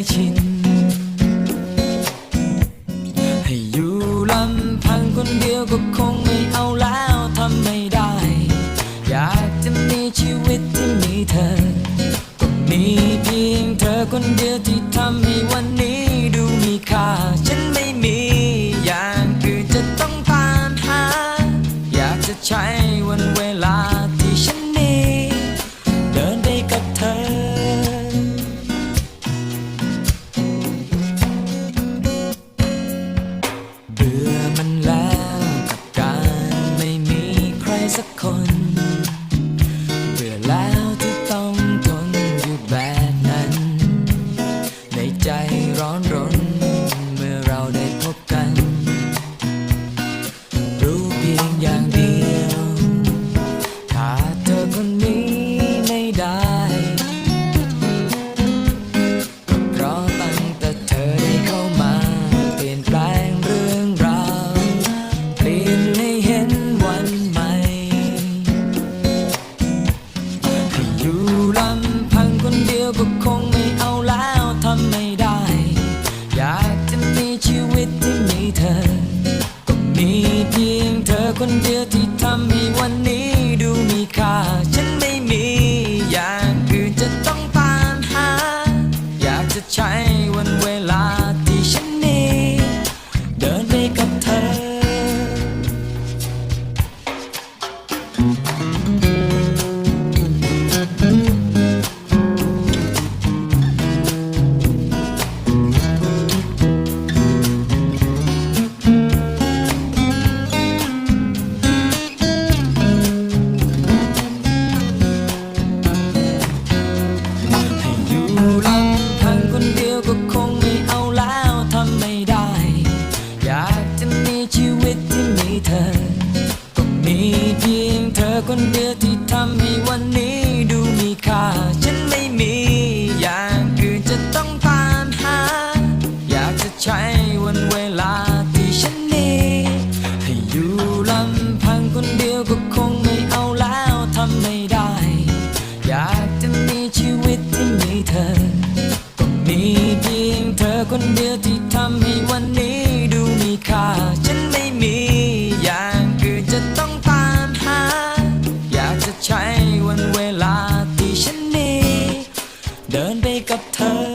ยชิน ให้อยู่ลำพังคนเดียวก็คงไม่เอาแล้วทำไม่ได้ อยากจะมีชีวิตที่มีเธอ ก็มีเพียงเธอคนเดียวที่ทำให้วันนี้ดูมีค่าฉัน ร้อนรนเมื่อเราได้พบกัน รู้เพียงอย่างเดียวขาดเธอคนนี้ไม่ได้ก็เพราะตั้งแต่เธอได้เข้ามา เปลี่ยนแปลงเรื่องราวเปลี่ยนให้เห็นวันใหม่ให้อยู่ลำพังคนเดียวก็คง มีเพียงเธอคนเดียวที่ เพียงเธอคนเดียวที่ทำให้วันนี้ดูมีค่า ฉันไม่มีอย่างอื่นจะต้องตามหา อยากจะใช้วันเวลาที่ฉันนี้ให้อยู่ลำพังคนเดียวก็ เดินไปกับเธอ